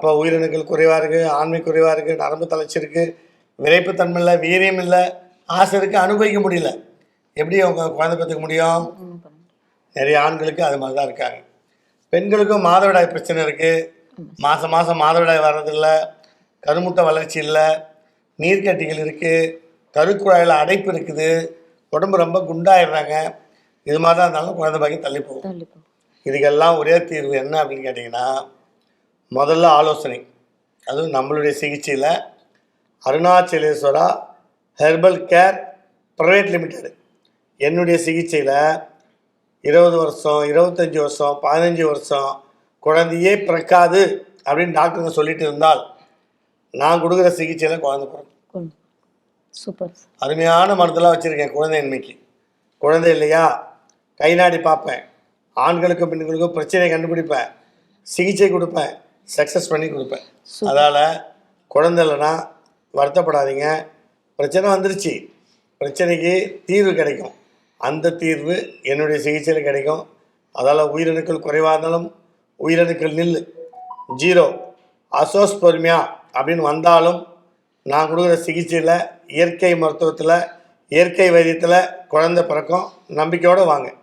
அப்போ உயிரணுக்கள் குறைவாக இருக்குது ஆண்மை குறைவாக இருக்குது நரம்பு தளர்ச்சி இருக்குது விரைப்புத்தன்மை இல்லை வீரியம் இல்லை ஆசை இருக்குது அனுபவிக்க முடியல. எப்படி அவங்க குழந்தை பெற்றுக்க முடியும். நிறைய ஆண்களுக்கு அது மாதிரி தான் இருக்காங்க. பெண்களுக்கும் மாதவிடாய் பிரச்சனை இருக்குது மாதம் மாதம் மாதவிடாய் வர்றதில்ல கருமுட்டை வளர்ச்சி இல்லை நீர்க்கட்டிகள் இருக்குது கருக்குழாயில் அடைப்பு இருக்குது உடம்பு ரொம்ப குண்டாயிடுறாங்க. இது மாதிரி தான் இருந்தாலும் குழந்தை பாக்கி தள்ளி போகும். தள்ளி போ இதுக்கெல்லாம் ஒரே தீர்வு என்ன அப்படின்னு கேட்டிங்கன்னா முதல்ல ஆலோசனை. அதுவும் நம்மளுடைய சிகிச்சையில் Arunachaleswara herbal care private limited. என்னுடைய சிகிச்சையில் இருபது வருஷம் இருபத்தஞ்சி வருஷம் பதினஞ்சு வருஷம் குழந்தையே பிறக்காது அப்படின்னு டாக்டருங்க சொல்லிட்டு இருந்தால் நான் கொடுக்குற சிகிச்சையில் குழந்தை பிறக்கும். சூப்பர். அருமையான மருந்தெல்லாம் வச்சுருக்கேன் குழந்தையின்மைக்கு குழந்தை இல்லையா? கை நாடி பார்ப்பேன். ஆண்களுக்கும் பெண்களுக்கும் பிரச்சனையை கண்டுபிடிப்பேன். சிகிச்சை கொடுப்பேன். சக்ஸஸ் பண்ணி கொடுப்பேன். அதால் குழந்தை இல்லைன்னா வருத்தப்படாதீங்க. பிரச்சனை வந்துருச்சு. பிரச்சனைக்கு தீர்வு கிடைக்கும். அந்த தீர்வு என்னுடைய சிகிச்சையில் கிடைக்கும். அதால் உயிரணுக்கள் குறைவாக இருந்தாலும் உயிரணுக்கள் நில் ஜீரோ. அசோஸ்பொர்மியா அப்படின்னு வந்தாலும் நான் கொடுக்குற சிகிச்சையில் இயற்கை மருத்துவத்தில் இயற்கை வைத்தியத்தில் குழந்தை பிறக்கும். நம்பிக்கையோடு வாங்க.